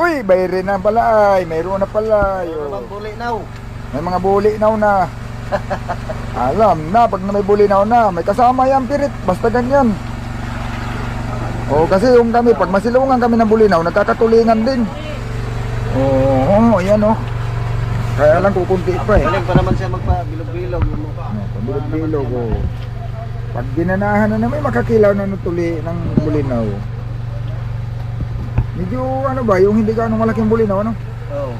Uy, bayre na pala ay. Mayroon na pala. Ano Yo. bang buli now? May mga bulinaw na. Alam na, pag may bulinaw na, may kasama yan pirit. Basta ganyan. Oo, kasi yung kami, pag masilungan kami ng bulinaw, nagkakatulingan din. Oo, ayan oh. Kaya lang kukunti pa eh. Galing pa naman siya magpa-bilog-bilog. Bilog-bilog oh. Pag ginanahan na na may makakilaw na nutuli ng bulinaw. Medyo ano ba, yung hindi ka anong malaking bulinaw, ano? Oo.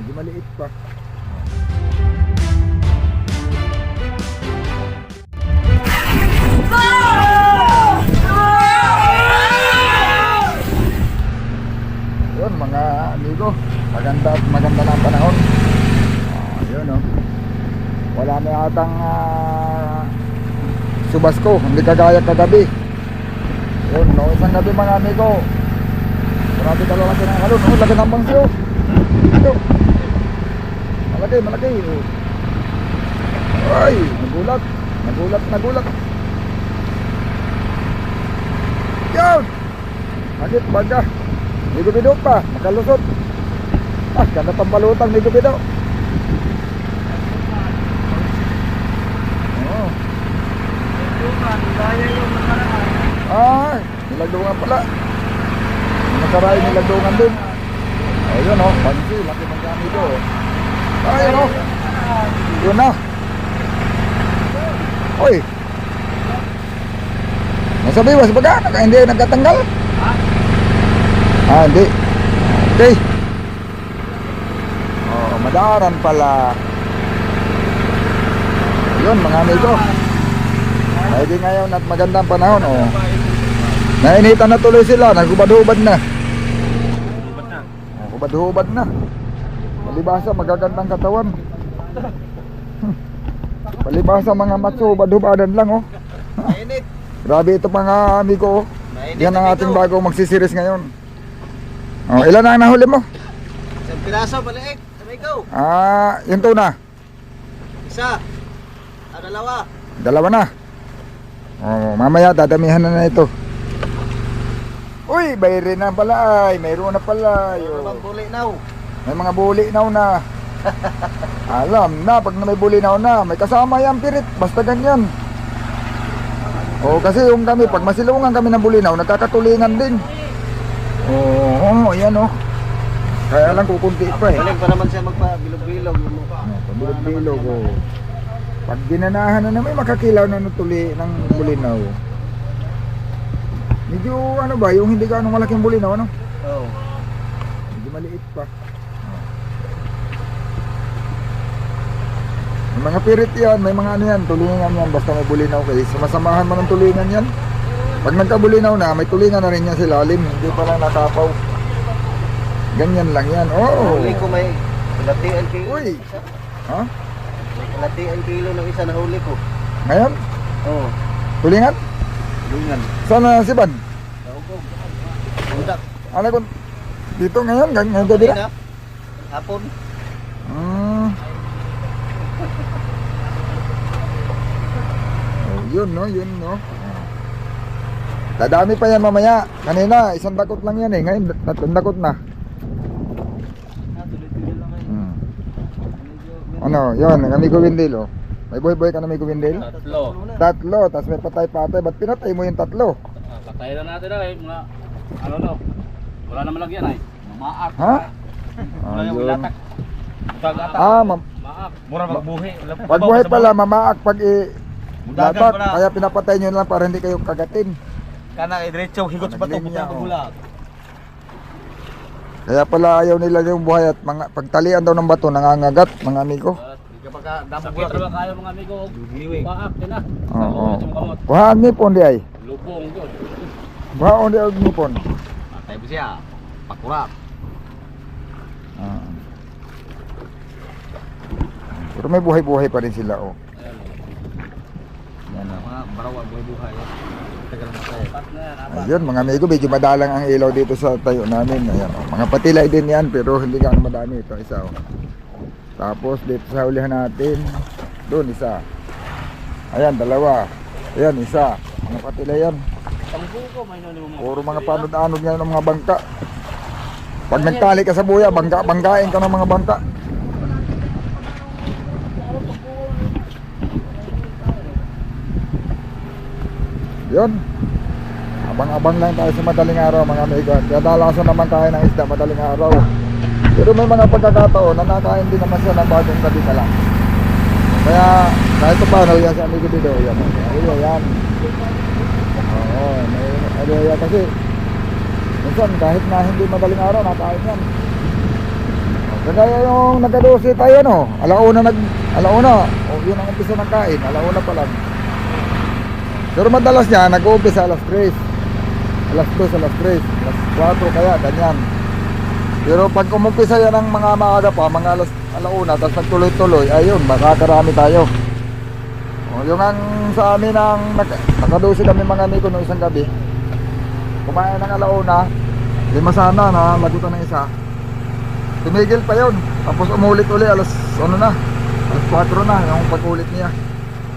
Medyo maliit pa. Yun mga amigo, maganda at maganda na ang panahon. Ah, yun oh. Wala na yatang ah, subas ko, hindi kagaya kagabi. Yun, no, isang gabi mga amigo. Grabe talaga natin ang kalon, no, laki ng bangso. Ito. Malaki, malaki. oh. Ay, nagulat. Nagulat, nagulat. Yun! Sakit, baga. May gubido pa, makalusot. Ah, ganda pang balutang, may gubido. Oo. Ay, nilagdungan pala. Nasaray nilagdungan din. Ayun oh, pansi, laki ng gamit oh. Ayun oh. Yun na. Oy. Nasa biwas ba ka? Naka, hindi nagkatanggal? Ah, hindi. Okay. Oh, madaran pala. Yun, mga amigo. Di ngayon at magandang panahon, oh. Nainitan na tuloy sila, nagubad-hubad na. Oh, Hubad-hubad na. Palibasa, magagandang katawan. Palibasa mga matso, hubad-hubadan lang, oh. Mainit. Grabe ito mga amigo, oh. Yan ang na ating bagong magsisiris ngayon. Oh, ilan na ang nahuli mo? Isang piraso, balik. Go. Ah, yun to na. Isa. Ah, dalawa. Dalawa na. Oh, mamaya dadamihan na na ito. Uy, bayre na pala ay. Mayroon na pala. Yo. bang buli now? May mga bulinaw na. Alam na, pag na may bulinaw na, may kasama yan pirit. Basta ganyan. Oo, kasi yung kami, pag masilungan kami ng bulinaw, nagkakatulingan din. Oo, ayan oh. Kaya lang kukunti pa eh. Galing pa naman siya magpa-bilog-bilog. Bilog-bilog oh. Pag ginanahan na na may makakilaw na nutuli ng bulinaw. Medyo ano ba, yung hindi ka malaking bulinaw, ano? Oo. Medyo maliit pa. May mga pirit yan, may mga ano yan, tulingan yan, basta may bulinaw kayo. Sumasamahan mo ng tulingan yan. Pag nagkabulinaw na, may tulingan na rin yan sa ilalim, hindi pa lang natapaw. Ganyan lang yan, oo. Huli ko may kalatian kilo. Uy! Ha? May kalatian kilo ng isa na huli ko. Ngayon? Oo. Tulingan? Lungan. Saan na si? Naugog. Bundak. Ano ko? Dito ngayon, gan- ngayon gabi na? Hapon. Hmm. Oh, yun no, yun no. Dadami pa yan mamaya. Kanina, isang dakot lang yan eh. Ngayon, tatlong dakot na. Hmm. Ano, yun, ang amigo Windel oh. May boy-boy ka na amigo Windel? Tatlo. Tatlo, tapos may patay-patay. Ba't pinatay mo yung tatlo? Ah, Patay na natin na eh. Mga, ano no. Wala naman lagyan ay. Mamaak. Ha? Wala yung Ayun. ilatak. Butag atak. Ah, mam Maak. Mura magbuhi. pag buhay pala, mamaak pag i... Latak, kaya pinapatay nyo lang para hindi kayo kagatin. Kana ay diretso higot sa bato oh. bulag. Kaya pala ayaw nila yung buhay at mga pagtalian daw ng bato nangangagat mga amigo. Kapag ka damo na ba kayo mga amigo? Maak din na. Oo. Kuhaan ni pon di ay. Lubong yun. Kuhaan di og ni pon. Patay ba siya? Pakurak. Ah. Pero may buhay-buhay pa rin sila oh. Ayan. Yan, oh. Mga barawa buhay buhay. Tagal na tayo. Pat na yan. Apat. Ayun mga amigo, medyo madalang ang ilaw dito sa tayo namin. Ayan, oh. Mga patilay din yan pero hindi gaano madami ito isa oh. Tapos dito sa hulihan natin, doon isa. Ayan, dalawa. Ayan, isa. Mga patilay yan. Pangbuko may mo. Puro mga panod-anod ngayon ng mga bangka. Pag nagtali ka sa buya, bangga, banggain ka ng mga bangka. Yun. Abang-abang lang tayo sa madaling araw mga amigo. Kadalasan naman tayo ng isda madaling araw. Pero may mga pagkakataon na nakain din naman siya ng bagong gabi na lang. Kaya kahit pa paano yan si amigo dito. Yan. Yan. yan. Oo. May, ano yan kasi minsan kahit na hindi madaling araw nakain yan. Kagaya yung nagkadosi tayo no. Alauna nag alauna. O yun ang umpisa ng kain. Alauna pa lang. Pero madalas niya nag-uumpisa alas 3. Alas 2, alas 3, alas 4 kaya ganyan. Pero pag umumpisa yan ng mga maaga pa, mga alas alauna, tapos nagtuloy-tuloy, ayun, makakarami tayo. O, yung ang sa amin ang nakadosi kami mga amigo no isang gabi. Kumain ng alauna, lima sana na lagutan ng isa. Tumigil pa yun. Tapos umulit uli alas ano na, alas 4 na yung pag-ulit niya.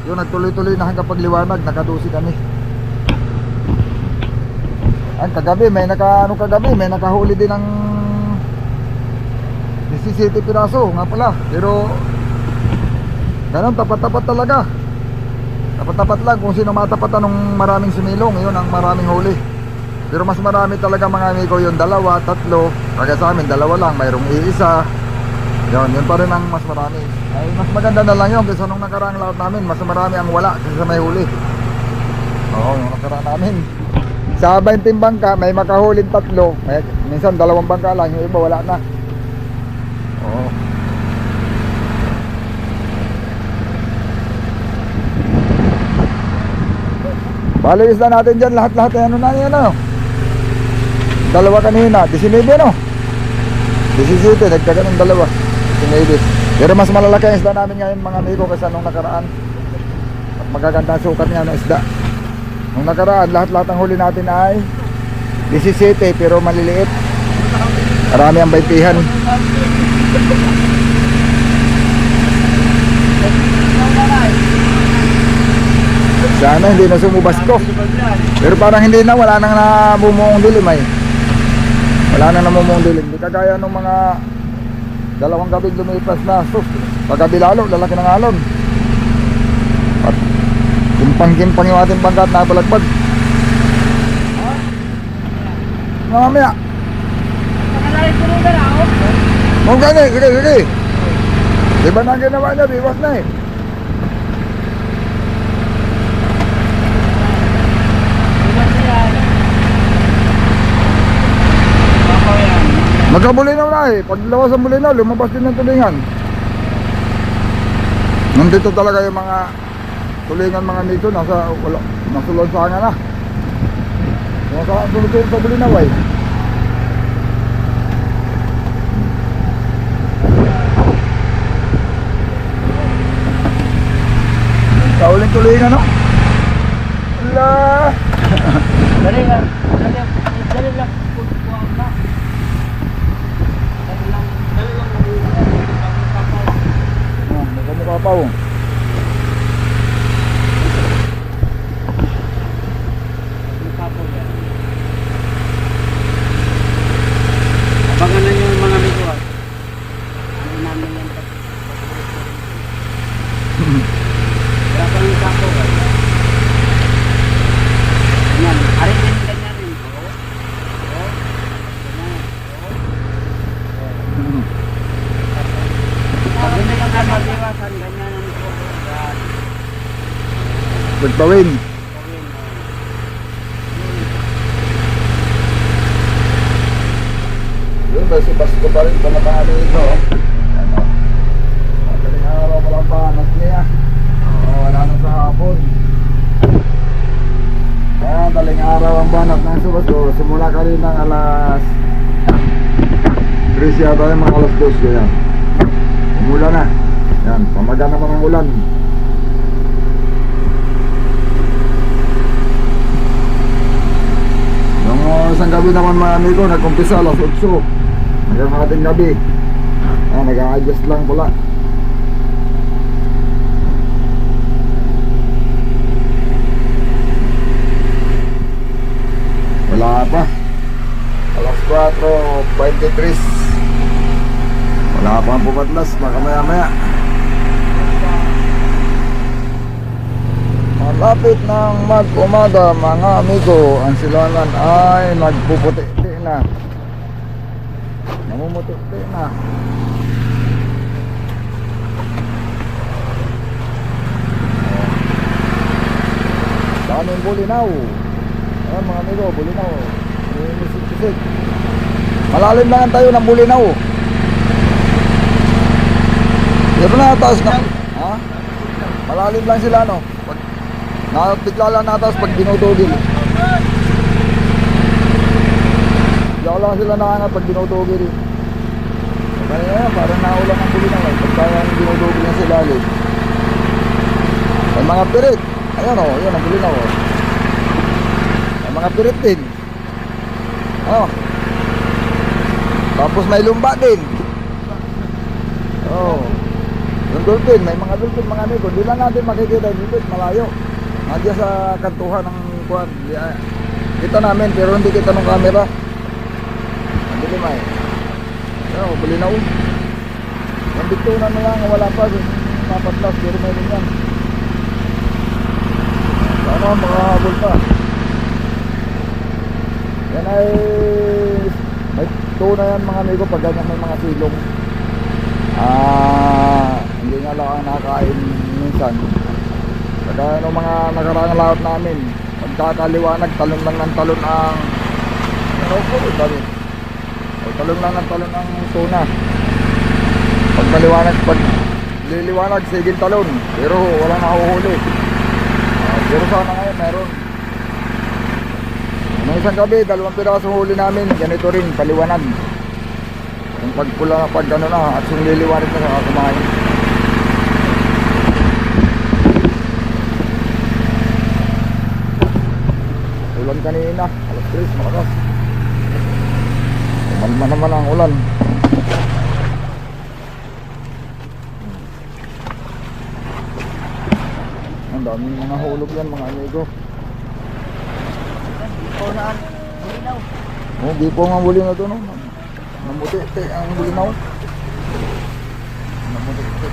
Yung nagtuloy-tuloy na hanggang pagliwanag, nakadusi kami. Ang kagabi, may naka, ano kagabi, may nakahuli din ng 17 piraso nga pala. Pero, ganun, tapat-tapat talaga. Tapat-tapat lang kung sino matapatan ng maraming sumilong, yun ang maraming huli. Pero mas marami talaga mga amigo yung dalawa, tatlo. Kaya sa amin, dalawa lang, mayroong iisa. Yun, yun pa rin ang mas marami. Ay, mas maganda na lang yun kaysa nung nakaraang lahat namin. Mas marami ang wala kaysa may huli. Oo, yung nakaraan namin. Sa 20 bangka, may makahuling tatlo. May, minsan dalawang bangka lang, yung iba wala na. Oo. Bali isla natin dyan lahat-lahat ano na yan ano. Dalawa kanina, 19 no? 17, nagkaga ng dalawa. 19. Pero mas malalaki ang isda namin ngayon mga amigo kaysa nung nakaraan. At magaganda ang sukat niya ng isda. Nung nakaraan, lahat-lahat ang huli natin ay 17 pero maliliit. Marami ang baitihan. Sana hindi na sumubas ko. Pero parang hindi na, wala nang namumuong dilim ay. Wala nang namumuong dilim. Hindi kagaya nung mga dalawang gabing lumipas na. Sus, paggabi lalo, lalaki ng alon. At kimpang-kimpang yung ating bangkat na balagbag. Mamaya. Mau gani, sige, sige. Di ba na ginawa niya, biwas na eh. Magkabulinaw na eh. Pag lawas ang bulinaw, lumabas din ng tulingan. Nandito talaga yung mga tulingan mga nito. Nasa, wala, nasa lansangan na. Nasa sulutun sa bulinaw eh. Kauling tulingan no? Wala. Dali lang. Dali lang. Dali lang. Kukuha na. Dali lang. Dali lang. Oh, mukha-mukha pa oh. Abangan na yung mga amigo ah. Ano namin yan pag Wala pa yung kapo ah. Ganyan. Arin din ganyan rin. Oo. Oo. Ganyan. Oo. Pag hindi ka na matiwasan, ganyan ang ito. Yan. Oh. Yun, may subas ko pa rin sa mga ito. Ano? Madaling araw panat niya. Wala na sa hapon. Kaya daling araw ang banat ng subas ko. Simula ka rin ng alas 3 yata yung mga alas 2 ko. Umula na. Yan, pamaga naman ang ulan. Nung uh, isang gabi naman mga amigo, nag-umpisa alas 8. Hanggang ating gabi. Ah, nag-a-adjust lang pala. Wala pa. Alas 4.23 Wala pa ang pumatlas, baka maya maya Malapit ng mag-umaga mga amigo Ang silangan ay nagpuputi na Namumuti na Daming bulinaw. Ayan mga amigo, bulinaw. Umisik-isik. Malalim lang tayo ng bulinaw. Di ba nataas na? Ha? Malalim lang sila no? Na, bigla lang nataas pag dinudugil. Bigla lang sila nakangat pag dinudugil. Kaya yan, parang naulang ang bulinaw. eh. Pag kaya dinudugil na sila lalim. May mga pirit. Ayan o, oh, yun ang bulinaw o. May mga pirit din. Oh. Tapos may lumba din. Oh. Yung dolphin, may mga dolphin mga amigo. Hindi lang natin makikita yung dolphin, malayo. Nandiyan sa kantuhan ng kuwan. Ah, Kita namin pero hindi kita ng camera. Ang dilim ay. Oh, bulinaw. Yung bitunan na lang, wala pa. Yung napatlas, pero mayroon yan. Sana makahabol pa. Yan ay may tuna yan mga amigo pag ganyan may mga silong. Ah, hindi nga lang ang nakakain minsan. Kaya nung mga nakarang laot namin, pagkakaliwanag, talon lang ng talon ang ano po, dami. O, talon lang ng talon ang tuna. Pag maliwanag, pag liliwanag, sige talon. Pero walang nahuhuli. Ah, pero sana ngayon meron. Nung isang gabi, dalawang piraso huli namin, ganito rin, paliwanag. Yung pagpula, pag ano na, at yung liliwanag na saka kumain. Ulan kanina, alas 3, malakas. Umalma naman ang ulan. Ang daming mga hulog yan mga amigo. Oh, di po nga bulinaw to no. Namuti te ang bulinaw. Namuti te.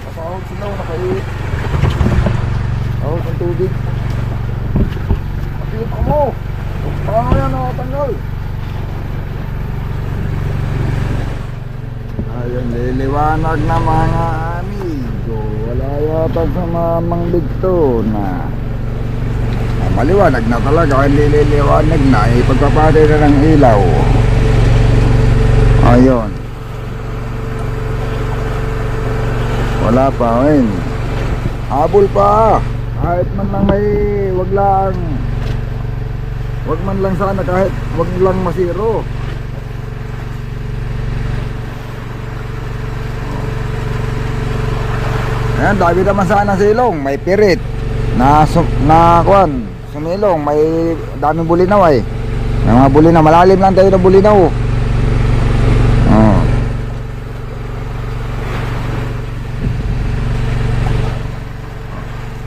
Kapahog sila nakaiit. Oh, ng tubig. Kapit mo. Paano yan nakatanggal? Ayun, liliwanag na mga amigo. Wala yata sa mamang bigto na Ah, maliwanag na talaga, hindi liliwanag na, eh, pagpapatay na ng ilaw. Ayun. Wala pa, ayun. Habol pa. Kahit man lang may, wag lang, wag man lang sana kahit wag lang masiro. Ayan, dami naman sana silong, may pirit. Na sum, na kuan sumilong. May daming bulinaw ay may mga bulinaw. Malalim lang tayo ng bulinaw. Oh.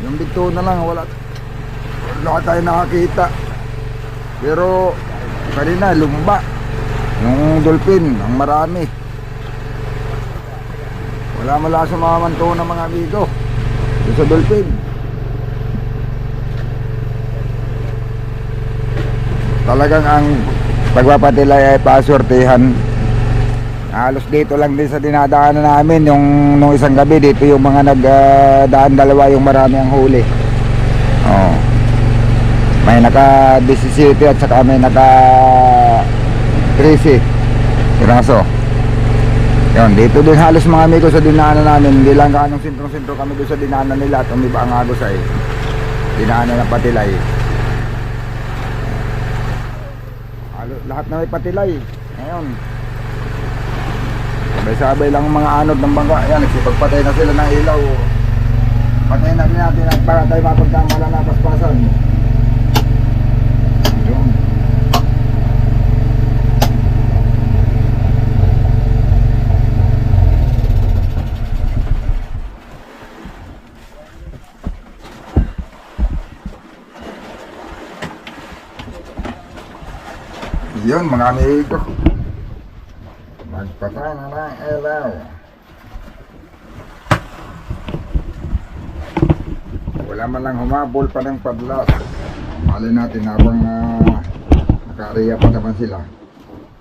yung bigto na lang wala wala tayo nakakita. Pero kanina lumba. Yung dolphin ang marami wala mala sumamanto ng mga amigo. Doon sa dolphin. Talagang ang pagpapatilay ay pasortehan halos dito lang din sa dinadaanan namin yung nung isang gabi dito yung mga nagdaan dalawa yung marami ang huli. Oh. may naka 17 at saka may naka 13 piraso yun dito din halos mga amigo sa dinaanan namin hindi lang kaanong sentro-sentro kami doon sa dinaanan nila at umiba ang agos ay dinaanan ng patilay Halo- lahat na may patilay. Ngayon. Sabay-sabay lang ang mga anod ng bangka. Ayan, nagsipagpatay na sila ng ilaw. Patay na rin natin at para tayo mapagkamala na paspasan. Yun. Yun mga amigo. Magpatay na ng ilaw. Wala man lang humabol pa ng padlas. Mali natin habang uh, nakaariya pa naman sila.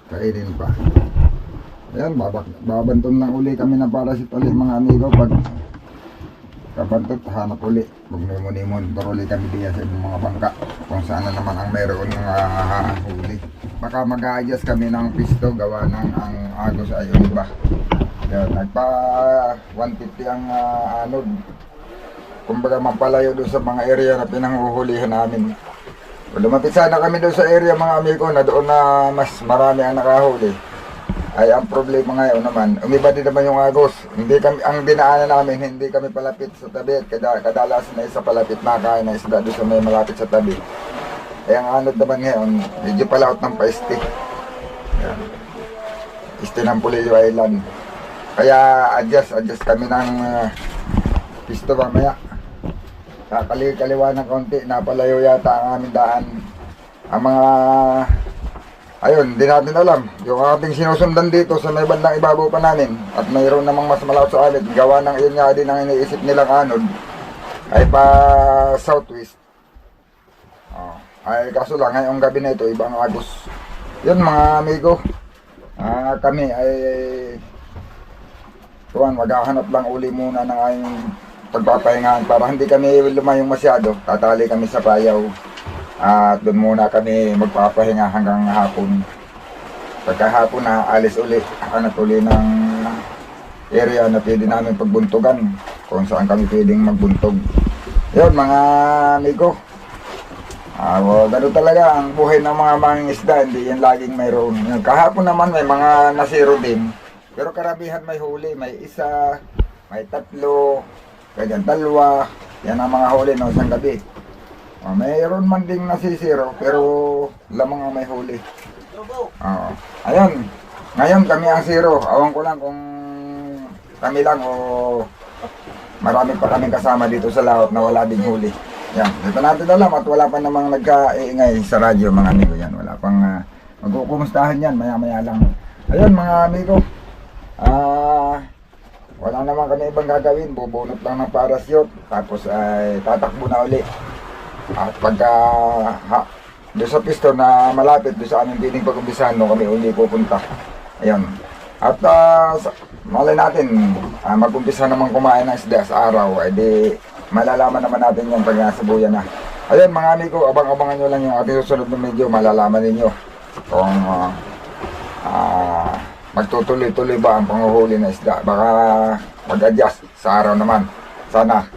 Kainin pa. Ayan, babak, babanton lang uli kami na para si ulit mga amigo pag kabantot, hanap uli. Magmumuni-mun, uli kami diya sa mga bangka kung saan na naman ang meron ng uh, huli. Baka mag-a-adjust kami ng pisto gawa ng ang agos ay iba. Yan, nagpa 150 ang uh, anod. Kumbaga mapalayo doon sa mga area na pinanghuhulihan namin. Lumapit sana kami doon sa area mga amigo na doon na mas marami ang nakahuli ay ang problema ngayon naman, umiba din naman yung agos. Hindi kami, ang dinaanan namin, hindi kami palapit sa tabi. Kadalasan na isa palapit na kaya na isda doon sa may malapit sa tabi. Eh ang anod naman ngayon, medyo palaot ng paiste. Yan. Iste ng Pulilio Island. Kaya adjust, adjust kami ng uh, pisto mamaya. Kakali-kaliwa ng konti, napalayo yata ang aming daan. Ang mga Ayun, di natin alam. Yung ating sinusundan dito sa may bandang ibabaw pa namin at mayroon namang mas malakas sa alit, gawa ng yun nga din ang iniisip nilang anod ay pa southwest. Ay kaso lang, ngayong gabi na ito, ibang agos. Yun mga amigo, ah, kami ay tuwan, maghahanap lang uli muna ng aming pagpapahingahan para hindi kami lumayong masyado. Tatali kami sa payaw. At doon muna kami magpapahinga hanggang hapon. Pagkahapon na alis uli, hanap uli ng area na pwede namin pagbuntugan kung saan kami pwedeng magbuntog. Yun mga amigo. Ah, well, ganun talaga ang buhay ng mga mangingisda, hindi yan laging mayroon. Kahapon naman may mga nasiro din. Pero karamihan may huli, may isa, may tatlo, ganyan dalawa. Yan ang mga huli ng isang gabi. Ah, mayroon man ding nasisiro, pero lamang ang may huli. Oo. Ayun. Ngayon kami ang zero. Awan ko lang kung kami lang o marami pa kami kasama dito sa laot na wala ding huli. Yan. Dito natin alam at wala pa namang nagka-iingay sa radyo mga amigo yan. Wala pang uh, magkukumustahan yan maya maya lang. Ayun mga amigo. Ah... wala naman kami ibang gagawin. Bubunot lang ng parachute. Tapos ay tatakbo na uli. At pagka ha, doon sa piston na malapit doon sa aming piling pag-umpisahan doon kami uli pupunta. Ayun. At uh, malay natin, uh, mag-umpisa naman kumain ng isda sa araw, ay di malalaman naman natin yan pag nasa buya na. Ayun mga amigo, abang-abangan nyo lang yung ating susunod na video, malalaman ninyo kung uh, uh, magtutuloy-tuloy ba ang panguhuli na isda. Baka mag-adjust sa araw naman. Sana.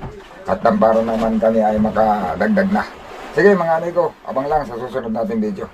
At para naman kami ay makadagdag na. Sige mga amigo, abang lang sa susunod natin video.